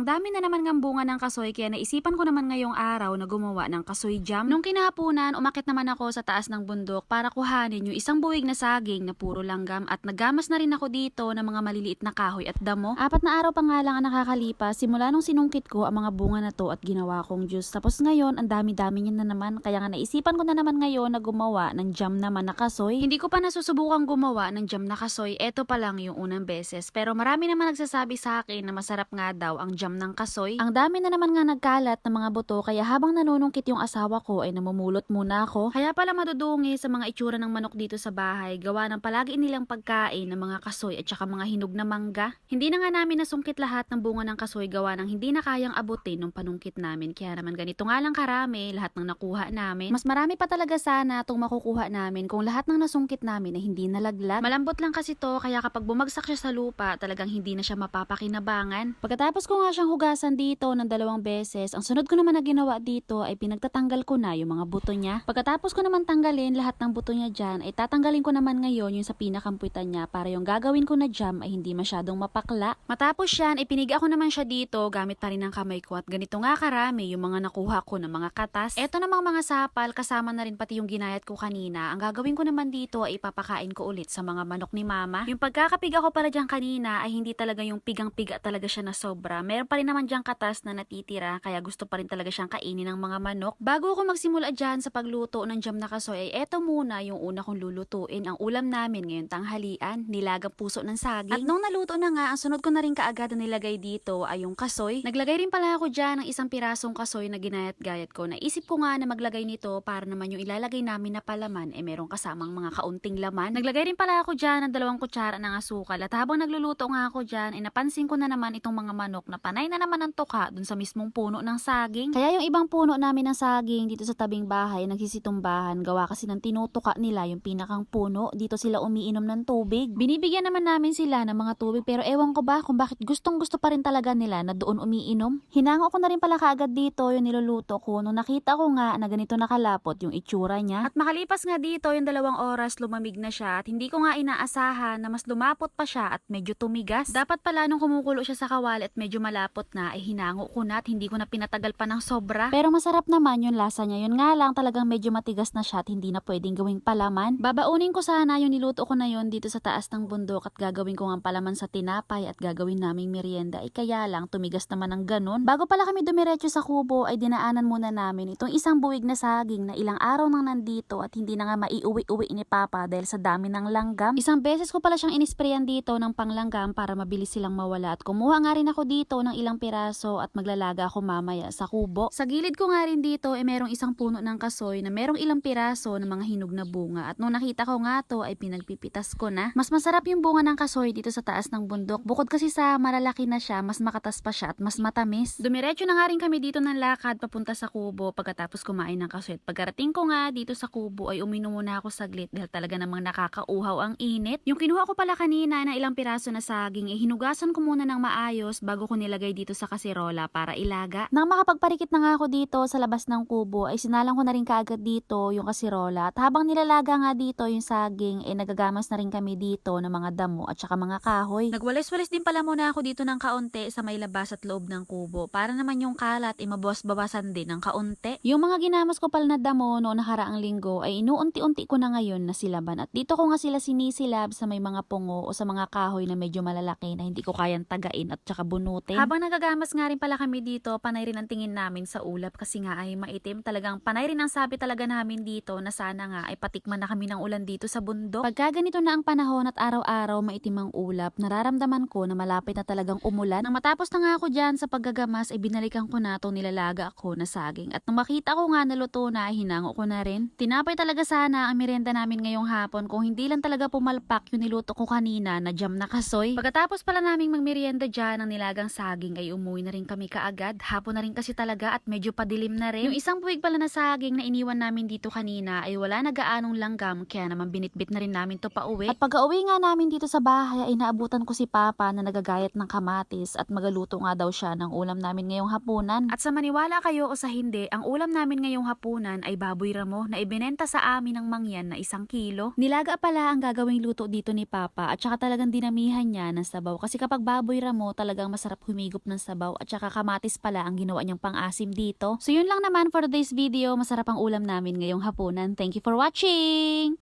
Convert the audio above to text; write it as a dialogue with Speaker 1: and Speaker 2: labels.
Speaker 1: Ang dami na naman ng bunga ng kasoy kaya naisipan ko naman ngayong araw na gumawa ng kasoy jam. Nung kinahaponan, umakit naman ako sa taas ng bundok para kuhanin yung isang buwig na saging na puro langgam at nagamas na rin ako dito ng mga maliliit na kahoy at damo. Apat na araw pa nga lang ang nakakalipas simula nung sinungkit ko ang mga bunga na to at ginawa kong juice. Tapos ngayon, ang dami-dami niya na naman kaya nga naisipan ko na naman ngayon na gumawa ng jam naman na kasoy. Hindi ko pa nasusubukan gumawa ng jam na kasoy, eto pa lang yung unang beses. Pero marami naman nagsasabi sa akin na masarap nga daw ang jam ng kasoy. Ang dami na naman nga nagkalat ng mga buto kaya habang nanunungkit yung asawa ko ay namumulot muna ako. Kaya pala madudungi sa mga itsura ng manok dito sa bahay gawa ng palagi nilang pagkain ng mga kasoy at saka mga hinog na mangga. Hindi na nga namin nasungkit lahat ng bunga ng kasoy gawa ng hindi na kayang abutin nung panungkit namin. Kaya naman ganito nga lang karami lahat ng nakuha namin. Mas marami pa talaga sana itong makukuha namin kung lahat ng nasungkit namin ay hindi nalaglag. Malambot lang kasi to kaya kapag bumagsak siya sa lupa talagang hindi na siya mapapakinabangan. Pagkatapos ko nga siyang hugasan dito ng dalawang beses, ang sunod ko naman na ginawa dito ay pinagtatanggal ko na yung mga buto niya. Pagkatapos ko naman tanggalin lahat ng buto niya dyan, ay tatanggalin ko naman ngayon yung sa pinakampuitan niya para yung gagawin ko na jam ay hindi masyadong mapakla. Matapos yan, ay piniga ko naman siya dito gamit pa rin ang kamay ko at ganito nga karami yung mga nakuha ko ng mga katas. Eto namang mga sapal, kasama na rin pati yung ginayat ko kanina. Ang gagawin ko naman dito ay ipapakain ko ulit sa mga manok ni mama. Yung pagkakapiga ko pala dyan kanina ay hindi talaga yung pigang-piga talaga siya na sobra. Meron pa rin naman dyan katas na natitira kaya gusto pa rin talaga siyang kainin ng mga manok. Bago ako magsimula dyan sa pagluto ng jam na kasoy ay eto muna yung una kong lulutuin. Ang ulam namin ngayon tanghalian, nilagang puso ng saging. At nung naluto na nga, ang sunod ko na rin kaagad na nilagay dito ay yung kasoy. Naglagay rin pala ako dyan ng isang pirasong kasoy na ginayat-gayat ko. Naisip ko nga na maglagay nito para naman yung ilalagay namin na palaman ay merong kasamang mga kaunting laman. Naglagay rin pala ako dyan ng dalawang kutsara ng asukal at habang nagluluto nga ako dyan ay napansin ko na naman itong mga manok na panay na naman ang tuka dun sa mismong puno ng saging. Kaya yung ibang puno namin ng saging dito sa tabing bahay nagsisitumbahan gawa kasi ng tinutuka nila yung pinakang puno. Dito sila umiinom ng tubig. Binibigyan naman namin sila ng mga tubig pero ewan ko ba kung bakit gustong gusto pa rin talaga nila na doon umiinom. Hinango ko na rin pala kaagad dito yung niluluto ko nung nakita ko nga na ganito nakalapot yung itsura niya. At makalipas nga dito yung dalawang oras lumamig na siya at hindi ko nga inaasahan na mas lumapot pa siya at medyo tumigas. Dapat pala nung kumukulo siya sa kawali at medyo malapot na ay hinango ko na at hindi ko na pinatagal pa ng sobra. Pero masarap naman yung lasa niya. Yun nga lang talagang medyo matigas na siya at hindi na pwedeng gawing palaman. Babaunin ko sana yung niluto ko na yun dito sa taas ng bundok at gagawin ko nga palaman sa tinapay at gagawin naming merienda. Ay kaya lang tumigas naman ng ganun. Bago pala kami dumiretso sa kubo ay dinaanan muna namin itong isang buwig na saging na ilang araw nang nandito at hindi na nga maiuwi-uwi ni Papa dahil sa dami ng langgam. Isang beses ko pala siyang inisprayan dito ng panglanggam para mabilis silang mawala at kumuha nga rin ako dito ng ilang piraso at maglalaga ako mamaya sa kubo. Sa gilid ko nga rin dito ay merong isang puno ng kasoy na merong ilang piraso ng mga hinog na bunga at nung nakita ko nga to ay pinagpipitas ko na. Mas masarap yung bunga ng kasoy dito sa taas ng bundok. Bukod kasi sa malalaki na siya, mas makatas pa siya at mas matamis. Dumiretso na nga rin kami dito ng lakad papunta sa kubo pagkatapos kumain ng kasoy. At pagkarating ko nga dito sa kubo ay uminom muna ako saglit dahil talaga namang nakakauhaw ang init. Yung kinuha ko pala kanina na ilang piraso na saging ay hinugasan ko muna ng maayos bago ko nilagay dito sa kasirola para ilaga. Nang makapagparikit na nga ako dito sa labas ng kubo ay sinalang ko na rin kaagad dito yung kasirola at habang nilalaga nga dito yung saging ay nagagamas na rin kami dito ng mga damo at saka mga kahoy. Nagwalis-walis din pala muna ako dito ng kaunti sa may labas at loob ng kubo para naman yung kalat ay mabawas-bawasan din ng kaunti. Yung mga ginamas ko pala na damo noong nakaraang linggo ay inuunti-unti ko na ngayon na silaban at dito ko nga sila sinisilab sa may mga pungo o sa mga kahoy na medyo malalaki na hindi ko kayang tagain at saka bunutin. Habang nagagamas nga rin pala kami dito, panay rin ang tingin namin sa ulap kasi nga ay maitim. Talagang panay rin ang sabi talaga namin dito na sana nga ay patikman na kami ng ulan dito sa bundok. Pagka ganito na ang panahon at araw-araw maitim ang ulap, nararamdaman ko na malapit na talagang umulan. Nang matapos na nga ako dyan sa paggagamas, ay binalikan ko na itong nilalaga ako na saging. At nang makita ko nga naluto na, hinango ko na rin. Tinapay talaga sana ang merienda namin ngayong hapon kung hindi lang talaga pumalpak yung niluto ko kanina na jam na kasoy. Pagkatapos pala naming magmerienda dyan ng nilagang saging ay umuwi na rin kami kaagad. Hapon na rin kasi talaga at medyo padilim na rin. Yung isang buwig pala na saging na iniwan namin dito kanina ay wala na gaanong langgam kaya naman binitbit na rin namin to pa uwi. At pag-uwi nga namin dito sa bahay ay naabutan ko si Papa na nagagayat ng kamatis at magaluto nga daw siya ng ulam namin ngayong hapunan. At sa maniwala kayo o sa hindi, ang ulam namin ngayong hapunan ay baboy ramo na ibinenta sa amin ng mangyan na isang kilo. Nilaga pala ang gagawing luto dito ni Papa at saka talagang dinamihan niya ng sabaw kasi kapag baboy ramo talagang masarap humiga humigop ng sabaw at saka kamatis pala ang ginawa niyang pang-asim dito. So yun lang naman for today's video. Masarap ang ulam namin ngayong hapunan. Thank you for watching!